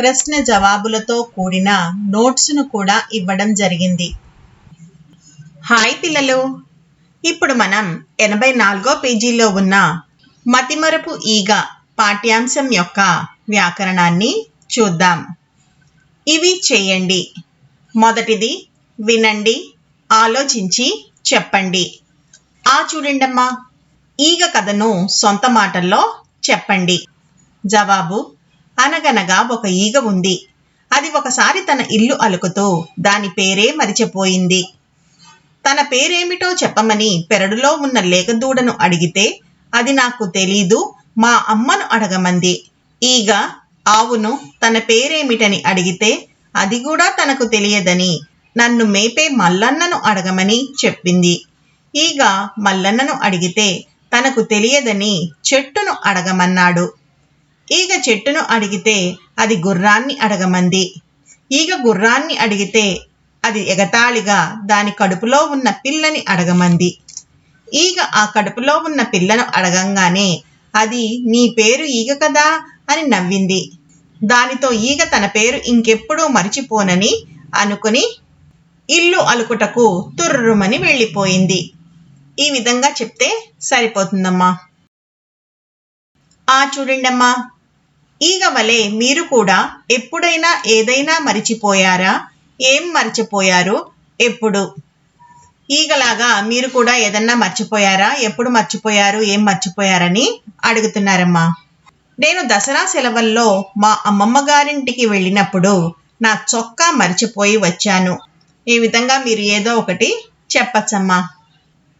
ప్రశ్న జవాబులతో కూడిన నోట్స్ను కూడా ఇవ్వడం జరిగింది. హాయ్ పిల్లలు! ఇప్పుడు మనం ఎనభై నాలుగో పేజీలో ఉన్న మతిమరపు ఈగ పాఠ్యాంశం యొక్క వ్యాకరణాన్ని చూద్దాం. ఇవి చేయండి. మొదటిది వినండి ఆలోచించి చెప్పండి. ఆ చూడండమ్మా ఈగ కథను సొంత మాటల్లో చెప్పండి. జవాబు అనగనగా ఒక ఈగ ఉంది. అది ఒకసారి తన ఇల్లు అలుకుతూ దాని పేరే మరిచిపోయింది. తన పేరేమిటో చెప్పమని పెరడులో ఉన్న లేకదూడను అడిగితే అది నాకు తెలీదు మా అమ్మను అడగమంది. ఈగ ఆవును తన పేరేమిటని అడిగితే అది కూడా తనకు తెలియదని నన్ను మేపే మల్లన్నను అడగమని చెప్పింది. ఈగ మల్లన్నను అడిగితే తనకు తెలియదని చెట్టును అడగమన్నాడు. ఈగ చెట్టును అడిగితే అది గుర్రాన్ని అడగమంది. ఈగ గుర్రాన్ని అడిగితే అది ఎగతాళిగా దాని కడుపులో ఉన్న పిల్లని అడగమంది. ఈగ ఆ కడుపులో ఉన్న పిల్లను అడగంగానే అది నీ పేరు ఈగ కదా అని నవ్వింది. దానితో ఈగ తన పేరు ఇంకెప్పుడూ మరిచిపోనని అనుకుని ఇల్లు అలుకుటకు తుర్రుమని వెళ్ళిపోయింది. ఈ విధంగా చెప్తే సరిపోతుందమ్మా. ఆ చూడండమ్మా ఈగ వలె మీరు కూడా ఎప్పుడైనా ఏదైనా మరిచిపోయారా? ఏం మర్చిపోయారు? ఎప్పుడు? ఈగలాగా మీరు కూడా ఏదన్నా మర్చిపోయారా? ఎప్పుడు మర్చిపోయారు? ఏం మర్చిపోయారని అడుగుతున్నారమ్మా. నేను దసరా సెలవుల్లో మా అమ్మమ్మ గారింటికి వెళ్ళినప్పుడు నా చొక్కా మర్చిపోయి వచ్చాను. ఈ విధంగా మీరు ఏదో ఒకటి చెప్పచ్చమ్మా.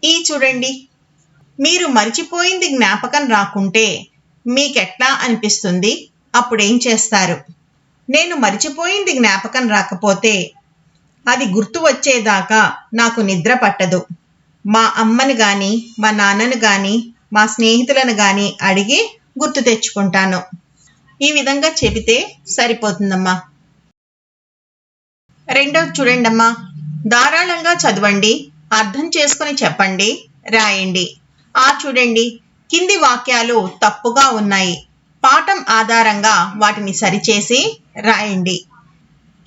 ఈ చూడండి. మీరు మర్చిపోయింది జ్ఞాపకం రాకుంటే మీకెట్లా అనిపిస్తుంది? అప్పుడేం చేస్తారు? నేను మర్చిపోయింది జ్ఞాపకం రాకపోతే అది గుర్తు వచ్చేదాకా నాకు నిద్ర పట్టదు. మా అమ్మని కానీ మా నాన్నను కానీ మా స్నేహితులను కానీ అడిగి గుర్తు తెచ్చుకుంటాను. ఈ విధంగా చెబితే సరిపోతుందమ్మా. రెండవ చూడండమ్మా. ధారాళంగా చదవండి అర్థం చేసుకుని చెప్పండి రాయండి. ఆ చూడండి కింది వాక్యాలు తప్పుగా ఉన్నాయి. పాఠం ఆధారంగా వాటిని సరిచేసి రాయండి.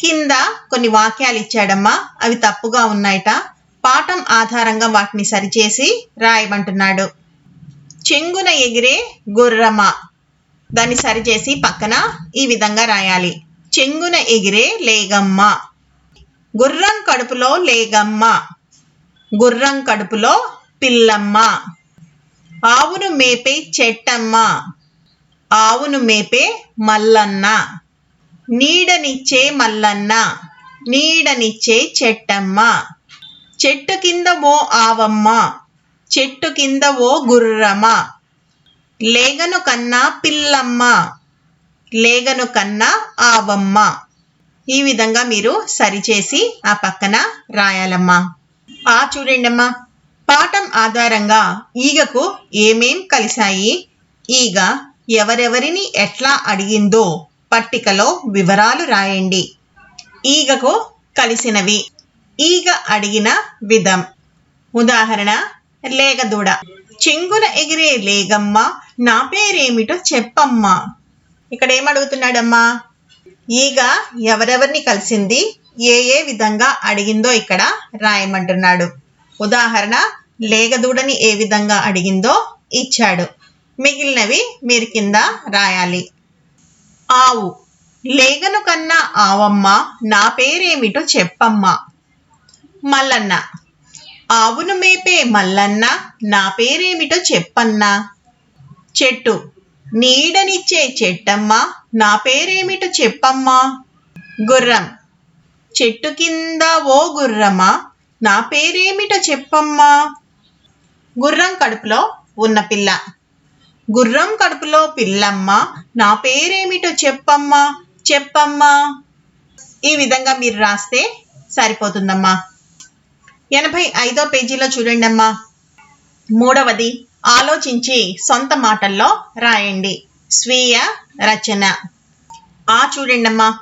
కింద కొన్ని వాక్యాలు ఇచ్చాడమ్మా. అవి తప్పుగా ఉన్నాయట. పాఠం ఆధారంగా వాటిని సరిచేసి రాయమంటున్నాడు. చెంగున ఎగిరే గుర్రమ దాన్ని సరిచేసి పక్కన ఈ విధంగా రాయాలి. చెంగున ఎగిరే లేగమ్మ. గుర్రం కడుపులో లేగమ్మ. గుర్రం కడుపులో పిల్లమ్మ. ఆవును మేపే చెట్టమ్మ. ఆవును మేపే మల్లన్న. నీడనిచ్చే మల్లన్న. నీడనిచ్చే చెట్టమ్మ. చెట్టు కింద ఓ ఆవమ్మ. చెట్టు కింద ఓ గుర్రమ్మ. లేగను కన్నా పిల్లమ్మ. లేగను కన్నా ఆవమ్మ. ఈ విధంగా మీరు సరిచేసి ఆ పక్కన రాయాలమ్మా. ఆ చూడండమ్మా. పాఠం ఆధారంగా ఈగకు ఏమేం కలిశాయి? ఈగ ఎవరెవరిని ఎట్లా అడిగిందో పట్టికలో వివరాలు రాయండి. ఈగకు కలిసినవి. ఈగ అడిగిన విధం. ఉదాహరణ లేగదూడ. చెంగున ఎగిరే లేగమ్మ నా పేరేమిటో చెప్పమ్మా. ఇక్కడ ఏమడుగుతున్నాడమ్మా ఈగ ఎవరెవరిని కలిసింది? ఏ ఏ విధంగా అడిగిందో ఇక్కడ రాయమంటున్నాడు. ఉదాహరణ లేగదూడని ఏ విధంగా అడిగిందో ఇచ్చాడు. మిగిలినవి మీరు కింద రాయాలి. ఆవు. లేగను కన్నా ఆవమ్మ నా పేరేమిటో చెప్పమ్మా. మల్లన్న. ఆవును మేపే మల్లన్న నా పేరేమిటో చెప్పన్నా. చెట్టు. నీడనిచ్చే చెట్టమ్మ నా పేరేమిటో చెప్పమ్మా. గుర్రం. చెట్టు కింద ఓ గుర్రమా నా పేరేమిటో చెప్పమ్మా. గుర్రం కడుపులో ఉన్న పిల్ల. గుర్రం కడుపులో పిల్లమ్మ నా పేరేమిటో చెప్పమ్మా చెప్పమ్మా. ఈ విధంగా మీరు రాస్తే సరిపోతుందమ్మా. ఎనభై ఐదో పేజీలో చూడండి అమ్మా మూడవది ఆలోచించి సొంత మాటల్లో రాయండి. స్వీయ రచన. ఆ చూడండమ్మా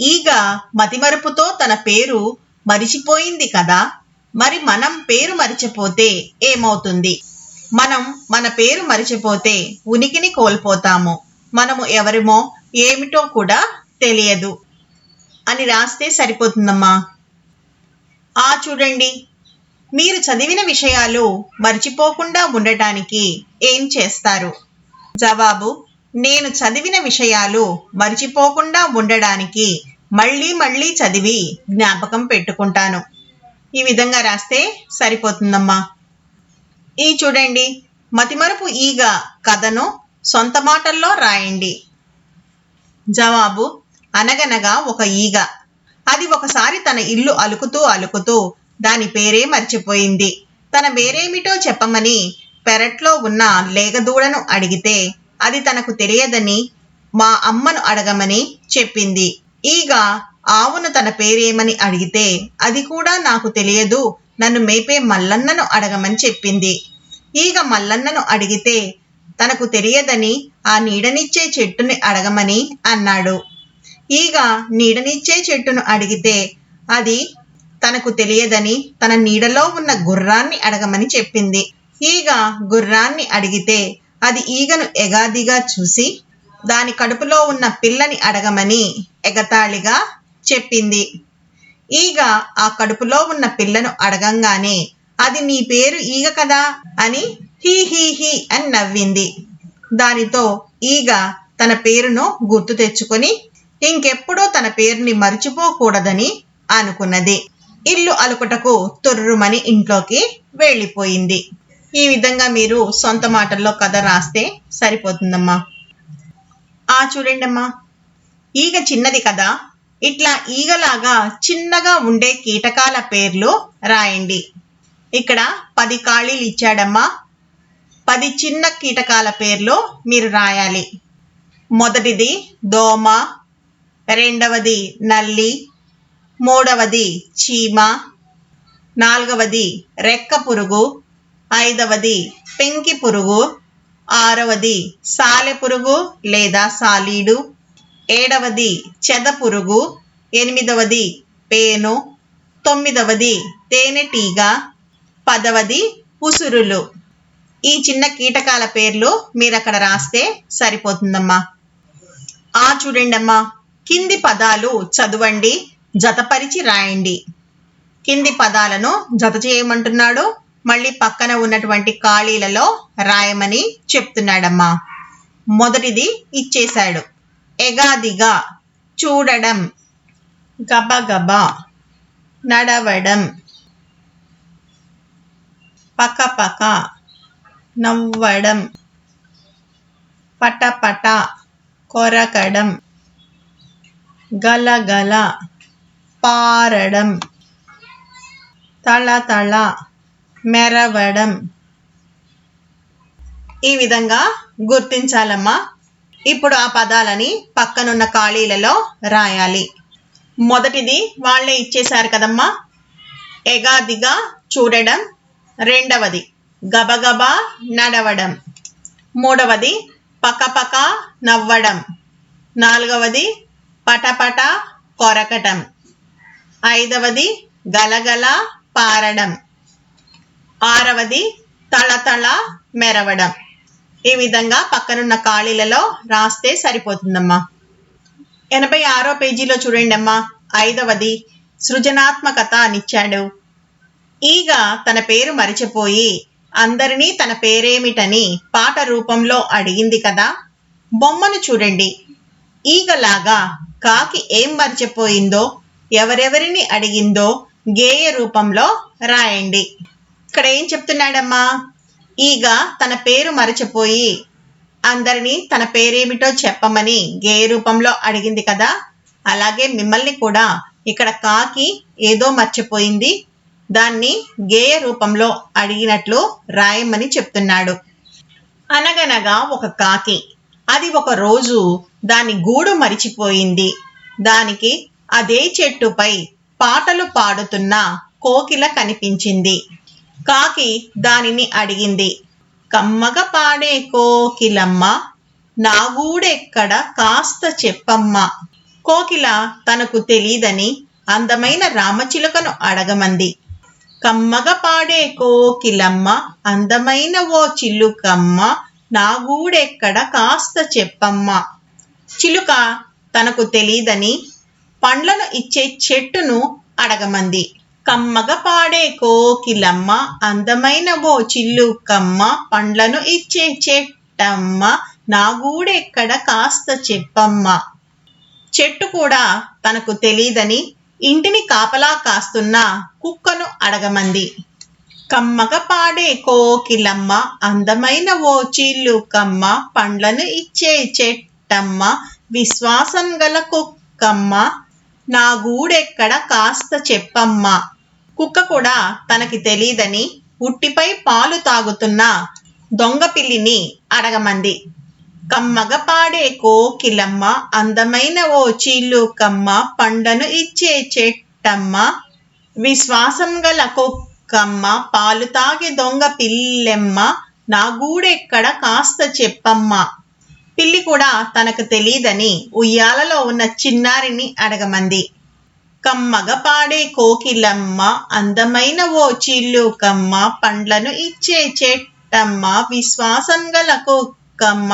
ఈగ మతిమరుపుతో తన పేరు మరిచిపోయింది కదా మరి మనం పేరు మరిచిపోతే ఏమవుతుంది? మనం మన పేరు మరిచిపోతే ఉనికిని కోల్పోతాము. మనము ఎవరిమో ఏమిటో కూడా తెలియదు. అని రాస్తే సరిపోతుందమ్మా. ఆ చూడండి. మీరు చదివిన విషయాలు మర్చిపోకుండా ఉండటానికి ఏం చేస్తారు? జవాబు నేను చదివిన విషయాలు మర్చిపోకుండా ఉండడానికి మళ్ళీ మళ్ళీ చదివి జ్ఞాపకం పెట్టుకుంటాను. ఈ విధంగా రాస్తే సరిపోతుందమ్మా. ఈ చూడండి. మతిమరుపు ఈగ కథను సొంత మాటల్లో రాయండి. జవాబు అనగనగా ఒక ఈగ. అది ఒకసారి తన ఇల్లు అలుకుతూ అలుకుతూ దాని పేరే మర్చిపోయింది. తన పేరేమిటో చెప్పమని పెరట్లో ఉన్న లేగదూడను అడిగితే అది తనకు తెలియదని మా అమ్మను అడగమని చెప్పింది. ఈగ ఆవును తన పేరేమని అడిగితే అది కూడా నాకు తెలియదు నన్ను మేపే మల్లన్నను అడగమని చెప్పింది. ఈగ మల్లన్నను అడిగితే తనకు తెలియదని ఆ నీడనిచ్చే చెట్టుని అడగమని అన్నాడు. ఈగ నీడనిచ్చే చెట్టును అడిగితే అది తనకు తెలియదని తన నీడలో ఉన్న గుర్రాన్ని అడగమని చెప్పింది. ఈగ గుర్రాన్ని అడిగితే అది ఈగను ఎగాదిగా చూసి దాని కడుపులో ఉన్న పిల్లని అడగమని ఎగతాళిగా చెప్పింది. ఈగ ఆ కడుపులో ఉన్న పిల్లను అడగంగానే అది నీ పేరు ఈగ కదా? అని హీ హీ హీ అని నవ్వింది. దానితో ఈగ తన పేరును గుర్తు తెచ్చుకొని ఇంకెప్పుడూ తన పేరుని మర్చిపోకూడదని అనుకున్నది. ఇల్లు అలుకుటకు తొర్రుమని ఇంట్లోకి వెళ్ళిపోయింది. ఈ విధంగా మీరు సొంత మాటల్లో కథ రాస్తే సరిపోతుందమ్మా. ఆ చూడండమ్మా ఈగ చిన్నది కదా? ఇట్లా ఈగలాగా చిన్నగా ఉండే కీటకాల పేర్లు రాయండి. ఇక్కడ పది ఖాళీలు ఇచ్చాడమ్మా. పది చిన్న కీటకాల పేర్లు మీరు రాయాలి. మొదటిది దోమ రెండవది నల్లి మూడవది చీమ నాలుగవది రెక్క పురుగు ఐదవది పెంకి పురుగు ఆరవది సాలె పురుగు లేదా సాలీడు ఏడవది చెద పురుగు ఎనిమిదవది పేను తొమ్మిదవది తేనెటీగ పదవది ఉసురులు. ఈ చిన్న కీటకాల పేర్లు మీరు అక్కడ రాస్తే సరిపోతుందమ్మా. ఆ చూడండమ్మా కింది పదాలు చదవండి జతపరిచి రాయండి. కింది పదాలను జత చేయమంటున్నాడు మళ్ళీ పక్కన ఉన్నటువంటి ఖాళీలలో రాయమని చెప్తున్నాడమ్మా. మొదటిది ఇచ్చేశాడు. ఎగాదిగా చూడడం గబగబా నడవడం పకపక నవ్వడం పటపట కొరకడం గలగల పారడం తళతళ మెరవడం ఈ విధంగా గుర్తించాలమ్మా ఇప్పుడు ఆ పదాలని పక్కనున్న ఖాళీలలో రాయాలి. మొదటిది వాళ్ళే ఇచ్చేశారు కదమ్మా. ఎగాదిగా చూడడం. రెండవది గబగబా నడవడం. మూడవది పకపక నవ్వడం. నాలుగవది పటపట కొరకటం. ఐదవది గలగల పారడం. ఆరవది తళతళ మెరవడం. ఈ విధంగా పక్కనున్న ఖాళీలలో రాస్తే సరిపోతుందమ్మా. ఎనభై ఆరో పేజీలో చూడండి అమ్మా ఐదవది సృజనాత్మకత అనిచ్చాడు ఈగ తన పేరు మరిచిపోయి అందరినీ తన పేరేమిటని పాట రూపంలో అడిగింది కదా. బొమ్మను చూడండి. ఈగలాగా కాకి ఏం మర్చిపోయిందో ఎవరెవరిని అడిగిందో గేయ రూపంలో రాయండి. ఇక్కడ ఏం చెప్తున్నాడమ్మా? ఈగ తన పేరు మరచిపోయి అందరినీ తన పేరేమిటో చెప్పమని గేయ రూపంలో అడిగింది కదా. అలాగే మిమ్మల్ని కూడా ఇక్కడ కాకి ఏదో మర్చిపోయింది. దాన్ని గేయ రూపంలో అడిగినట్లు రాయమని చెప్తున్నాడు. అనగనగా ఒక కాకి అది ఒక రోజు దాని గూడు మరిచిపోయింది. దానికి అదే చెట్టుపై పాటలు పాడుతున్న కోకిల కనిపించింది. కాకి దానిని అడిగింది. కమ్మగ పాడే కోకిలమ్మ నా గూడెక్కడ కాస్త చెప్పమ్మా. కోకిల తనకు తెలీదని అందమైన రామచిలుకను అడగమంది. కమ్మగ పాడే కోకిలమ్మ అందమైన ఓ చిలుకమ్మ నా గూడెక్కడ కాస్త చెప్పమ్మా. చిలుక తనకు తెలీదని పండ్లను ఇచ్చే చెట్టును అడగమంది. కమ్మగ పాడే కోకిలమ్మ అందమైన ఓ చిల్లుకమ్మ పండ్లను ఇచ్చే చెట్టమ్మ నా గూడెక్కడ కాస్త చెప్పమ్మ. చెట్టు కూడా తనకు తెలీదని ఇంటిని కాపలా కాస్తున్న కుక్కను అడగమంది. కమ్మగ పాడే కోకిలమ్మ అందమైన ఓ చిల్లుకమ్మ పండ్లను ఇచ్చే చెట్టమ్మ విశ్వాసం గల కుక్కమ్మ నా గూడెక్కడ కాస్త చెప్పమ్మా. కుక్క కూడా తనకి తెలీదని ఉట్టిపై పాలు తాగుతున్న దొంగ పిల్లిని అడగమంది. కమ్మగ పాడే కోకిలమ్మ అందమైన ఓ చీలుకమ్మ పండను ఇచ్చే చెట్టమ్మ విశ్వాసం గల కుక్కమ్మ పాలు తాగే దొంగ పిల్లెమ్మ నా గూడెక్కడ కాస్త చెప్పమ్మ. పిల్లి కూడా తనకు తెలియదని ఉయ్యాలలో ఉన్న చిన్నారిని అడగమంది. కమ్మగ పాడే కోకిలమ్మ అందమైన ఓ చిల్లుకమ్మ పండ్లను ఇచ్చే చెట్టమ్మ విశ్వాసం గల కుక్కమ్మ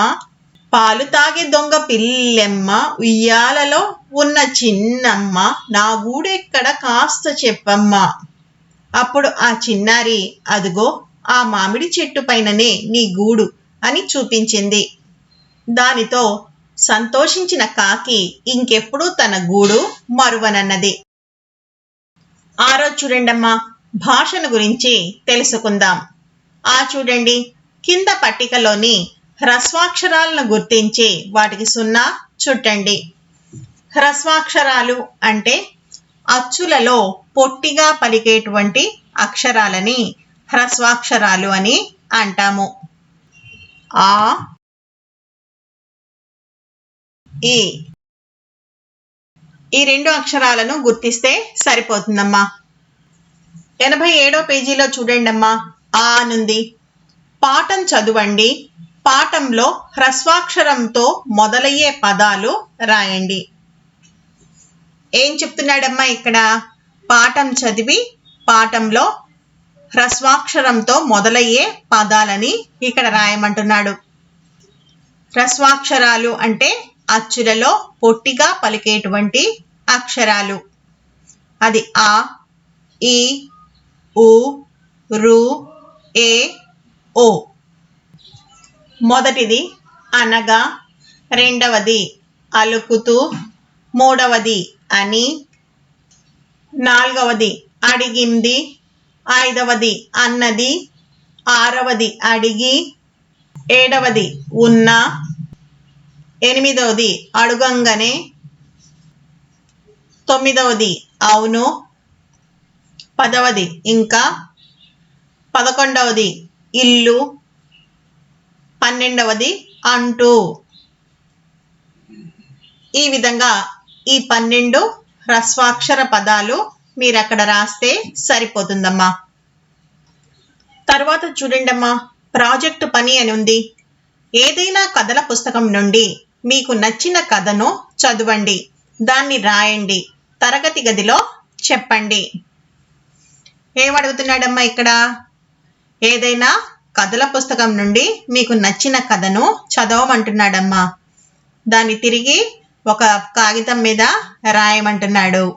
పాలు తాగే దొంగ పిల్లెమ్మ ఉయ్యాలలో ఉన్న చిన్నమ్మ నా గూడెక్కడ కాస్త చెప్పమ్మ. అప్పుడు ఆ చిన్నారి అదుగో ఆ మామిడి చెట్టు పైననే నీ గూడు అని చూపించింది. దానితో సంతోషించిన కాకి ఇంకెప్పుడు తన గూడు మరువనన్నది. ఆరో చూడండమ్మా భాషను గురించి తెలుసుకుందాం. ఆ చూడండి కింద పట్టికలోని హ్రస్వాక్షరాలను గుర్తించి వాటికి సున్నా చుట్టండి. హ్రస్వాక్షరాలు అంటే అచ్చులలో పొట్టిగా పలికేటువంటి అక్షరాలని హ్రస్వాక్షరాలు అని అంటాము. ఆ ఈ. ఈ రెండు అక్షరాలను గుర్తిస్తే సరిపోతుందమ్మా. ఎనభై ఏడో పేజీలో చూడండమ్మా. ఆ అనుంది. పాఠం చదవండి. పాఠంలో హ్రస్వాక్షరంతో మొదలయ్యే పదాలు రాయండి. ఏం చెప్తున్నాడమ్మా ఇక్కడ? పాఠం చదివి పాఠంలో హ్రస్వాక్షరంతో మొదలయ్యే పదాలని ఇక్కడ రాయమంటున్నాడు. హ్రస్వాక్షరాలు అంటే అచ్చులలో పొట్టిగా పలికేటువంటి అక్షరాలు. అది ఆ ఈ ఉ రు ఏ ఓ. మొదటిది అనగా రెండవది అలుకుతూ మూడవది అని నాలుగవది అడిగింది ఐదవది అన్నది ఆరవది అడిగి ఏడవది ఉన్న ఎనిమిదవది అడుగంగనే. తొమ్మిదవది అవును. పదవది ఇంకా. పదకొండవది ఇల్లు. పన్నెండవది అంటూ. ఈ విధంగా ఈ పన్నెండు హ్రస్వాక్షర పదాలు మీరు అక్కడ రాస్తే సరిపోతుందమ్మా. తర్వాత చూడండమ్మా ప్రాజెక్టు పని అని ఉంది. ఏదైనా కథల పుస్తకం నుండి మీకు నచ్చిన కథను చదవండి. దాన్ని రాయండి. తరగతి గదిలో చెప్పండి. ఏమడుగుతున్నాడమ్మా ఇక్కడ? ఏదైనా కథల పుస్తకం నుండి మీకు నచ్చిన కథను చదవమంటున్నాడమ్మా. దాన్ని తిరిగి ఒక కాగితం మీద రాయమంటున్నాడు.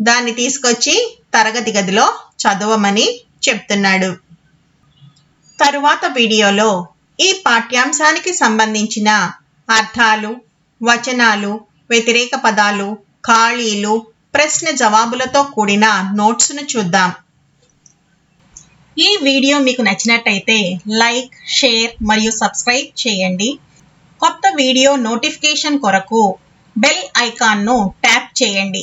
దాన్ని తీసుకొచ్చి తరగతి గదిలో చదవమని చెప్తున్నాడు. తరువాత వీడియోలో ఈ పాఠ్యాంశానికి సంబంధించిన అర్థాలు వచనాలు వ్యతిరేక పదాలు ఖాళీలు ప్రశ్న జవాబులతో కూడిన నోట్స్ను చూద్దాం. ఈ వీడియో మీకు నచ్చినట్టయితే లైక్ షేర్ మరియు సబ్స్క్రైబ్ చేయండి. కొత్త వీడియో నోటిఫికేషన్ కొరకు బెల్ ఐకాన్ను ట్యాప్ చేయండి.